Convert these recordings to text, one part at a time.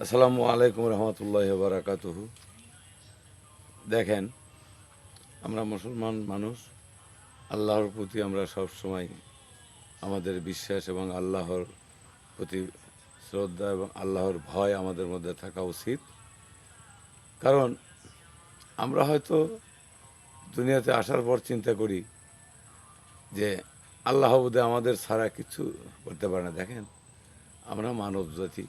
আসসালামু আলাইকুম রহমতুল্লাহ বারাকাতুহু। দেখেন, আমরা মুসলমান মানুষ, আল্লাহর প্রতি আমরা সব সময় আমাদের বিশ্বাস এবং আল্লাহর প্রতি শ্রদ্ধা এবং আল্লাহর ভয় আমাদের মধ্যে থাকা উচিত। কারণ, আমরা হয়তো দুনিয়াতে আসার পর চিন্তা করি যে আল্লাহ বোধে আমাদের ছাড়া কিছু করতে পারে না। দেখেন, আমরা মানব জাতি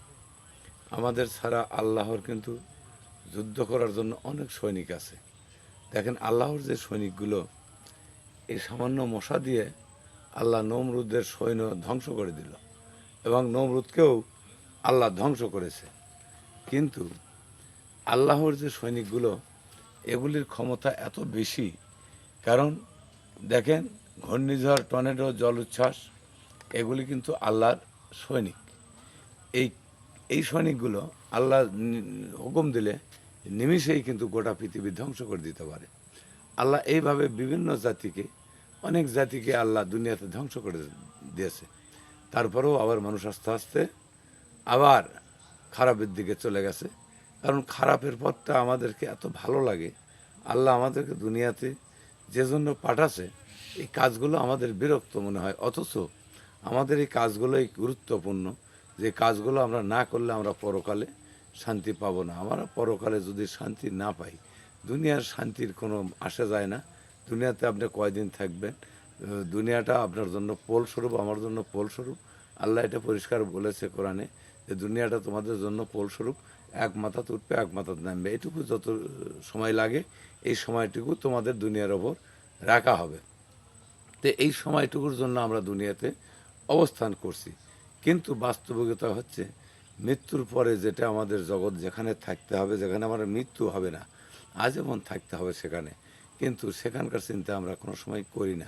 আমাদের ছাড়া আল্লাহর কিন্তু যুদ্ধ করার জন্য অনেক সৈনিক আছে। দেখেন আল্লাহর যে সৈনিকগুলো, এই সামান্য মশা দিয়ে আল্লাহ নমরুদের সৈন্য ধ্বংস করে দিল এবং নমরুদকেও আল্লাহ ধ্বংস করেছে। কিন্তু আল্লাহর যে সৈনিকগুলো, এগুলির ক্ষমতা এত বেশি, কারণ দেখেন ঘূর্ণিঝড়, টর্নেডো জল উচ্ছ্বাস এগুলি কিন্তু আল্লাহর সৈনিক। এই এই সৈনিকগুলো আল্লাহ হুকুম দিলে নিমিষেই কিন্তু গোটা পৃথিবী ধ্বংস করে দিতে পারে। আল্লাহ এইভাবে বিভিন্ন জাতিকে, অনেক জাতিকে আল্লাহ দুনিয়াতে ধ্বংস করে দিয়েছে। তারপরেও আবার মানুষ আস্তে আস্তে আবার খারাপের দিকে চলে গেছে। কারণ খারাপের পথটা আমাদেরকে এত ভালো লাগে। আল্লাহ আমাদেরকে দুনিয়াতে যে জন্য পাঠাছে, এই কাজগুলো আমাদের বিরক্ত মনে হয়। অথচ আমাদের এই কাজগুলোই গুরুত্বপূর্ণ। যে কাজগুলো আমরা না করলে আমরা পরকালে শান্তি পাবো না। আমরা পরকালে যদি শান্তি না পাই, দুনিয়ার শান্তির কোনো আসা যায় না। দুনিয়াতে আপনি কয়দিন থাকবেন? দুনিয়াটা আপনার জন্য পোলস্বরূপ আমার জন্য পোলস্বরূপ আল্লাহ এটা পরিষ্কার বলেছে কোরআনে যে দুনিয়াটা তোমাদের জন্য পোল স্বরূপ এক মাথা উঠবে, এক মাথা নামবে। এটুকু যত সময় লাগে, এই সময়টুকু তোমাদের দুনিয়ার ওপর রাখা হবে। তো এই সময়টুকুর জন্য আমরা দুনিয়াতে অবস্থান করছি। কিন্তু বাস্তবিকতা হচ্ছে মৃত্যুর পরে যেটা আমাদের জগৎ যেখানে থাকতে হবে, যেখানে আমার মৃত্যু হবে না, আজীবন থাকতে হবে সেখানে। কিন্তু সেখানকার চিন্তা আমরা কোনো সময় করি না।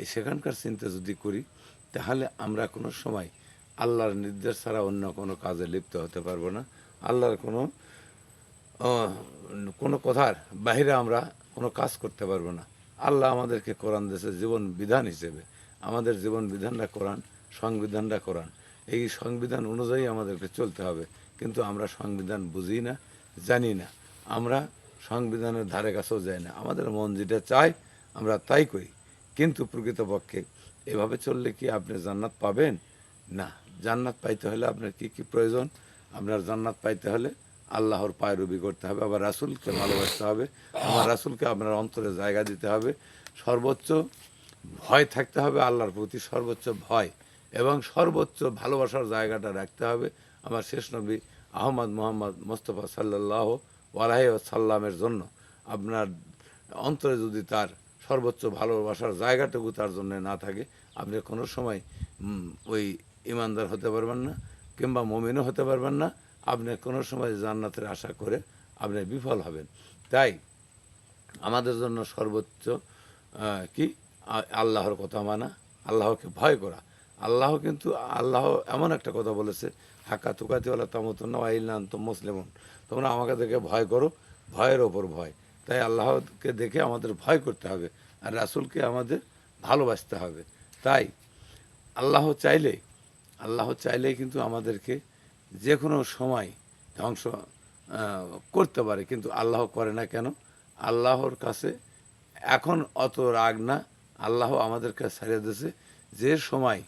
এই সেখানকার চিন্তা যদি করি, তাহলে আমরা কোনো সময় আল্লাহর নির্দেশ ছাড়া অন্য কোনো কাজে লিপ্ত হতে পারব না। আল্লাহর কোনো কোনো কথার বাহিরে আমরা কোনো কাজ করতে পারব না। আল্লাহ আমাদেরকে কোরআন দেশে জীবন বিধান হিসেবে। আমাদের জীবন বিধানটা কোরআন, সংবিধানটা কোরআন। এই সংবিধান অনুযায়ী আমাদেরকে চলতে হবে। কিন্তু আমরা সংবিধান বুঝি না, জানি না। আমরা সংবিধানের ধারে কাছেও যাই না। আমাদের মন যেটা চায়, আমরা তাই করি। কিন্তু প্রকৃতপক্ষে এভাবে চললে কি আপনি জান্নাত পাবেন? না। জান্নাত পাইতে হলে আপনার কি কি প্রয়োজন? আপনার জান্নাত পাইতে হলে আল্লাহর পায়রবি করতে হবে, আবার রাসুলকে ভালোবাসতে হবে আমার রাসুলকে আপনার অন্তরে জায়গা দিতে হবে। সর্বোচ্চ ভয় থাকতে হবে, আল্লাহর প্রতি সর্বোচ্চ ভয়। এবং সর্বোচ্চ ভালোবাসার জায়গাটা রাখতে হবে আমার শেষ নবী আহমদ মোহাম্মদ মোস্তফা সাল্লাহ ওয়ালাহি সাল্লামের জন্য। আপনার অন্তরে যদি তার সর্বোচ্চ ভালোবাসার জায়গাটুকু তার জন্য না থাকে, আপনি কোনো সময় ওই ইমানদার হতে পারবেন না কিংবা মমিনও হতে পারবেন না। আপনি কোনো সময় জান্নাতের আশা করে আপনি বিফল হবেন। তাই আমাদের জন্য সর্বোচ্চ কি? আল্লাহর কথা মানা, আল্লাহকে ভয় করা। আল্লাহ কিন্তু, আল্লাহ এমন একটা কথা বলেছে হাক্কা তুকাতি আল্লাহ তামতন আইলান তো মুসলিমন। তোমরা আমাকে দেখে ভয় করো, ভয়ের ওপর ভয়। তাই আল্লাহকে দেখে আমাদের ভয় করতে হবে আর রাসুলকে আমাদের ভালোবাসতে হবে। তাই আল্লাহ চাইলে, আল্লাহ চাইলেই কিন্তু আমাদেরকে যে কোনো সময় ধ্বংস করতে পারে, কিন্তু আল্লাহ করে না কেন? আল্লাহর কাছে এখন অত রাগ না। আল্লাহ আমাদেরকে ছাড়িয়ে দিয়েছে যে সময়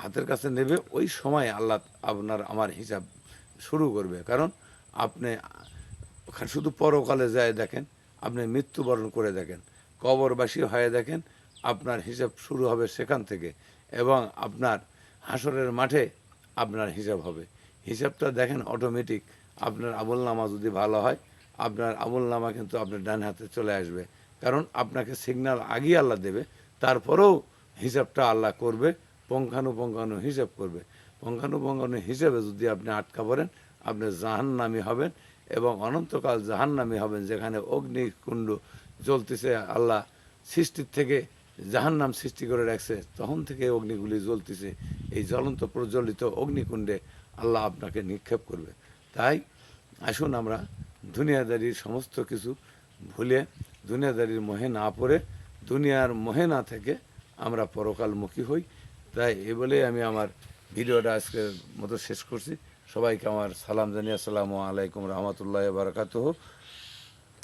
হাতের কাছে নেবে, ওই সময় আল্লাহ আপনার আমার হিসাব শুরু করবে। কারণ আপনি শুধু পরকালে যায় দেখেন, আপনি মৃত্যুবরণ করে দেখেন, কবরবাসী হয়ে দেখেন, আপনার হিসাব শুরু হবে সেখান থেকে এবং আপনার হাসরের মাঠে আপনার হিসাব হবে। হিসাবটা দেখেন অটোমেটিক আপনার আমল নামা যদি ভালো হয়, আপনার আমল নামা কিন্তু আপনার ডান হাতে চলে আসবে। কারণ আপনাকে সিগন্যাল আগেই আল্লাহ দেবে, তারপরেও হিসাবটা আল্লাহ করবে। পঙ্খানুপঙ্খানু হিসেব করবে। পঙ্খানুপঙ্খানু হিসেবে যদি আপনি আটকা পড়েন, আপনি জাহান্নামি হবেন এবং অনন্তকাল জাহান্নামি হবেন, যেখানে অগ্নিকুণ্ড জ্বলতেছে, আল্লাহ সৃষ্টির থেকে জাহান্নাম সৃষ্টি করে রাখছে, তখন থেকে অগ্নিগুলি জ্বলতেছে। এই জ্বলন্ত প্রজ্বলিত অগ্নিকুণ্ডে আল্লাহ আপনাকে নিক্ষেপ করবে। তাই আসুন আমরা দুনিয়াদারির সমস্ত কিছু ভুলে, দুনিয়াদারির মোহে না পড়ে, দুনিয়ার মোহে না থেকে আমরা পরকালমুখী হই। তাই এ বলে আমি আমার ভিডিওটা আজকের মতো শেষ করছি। সবাইকে আমার সালাম জানিয়ে আসসালামু আলাইকুম রহমতুল্লাহ বারাকাতুহ।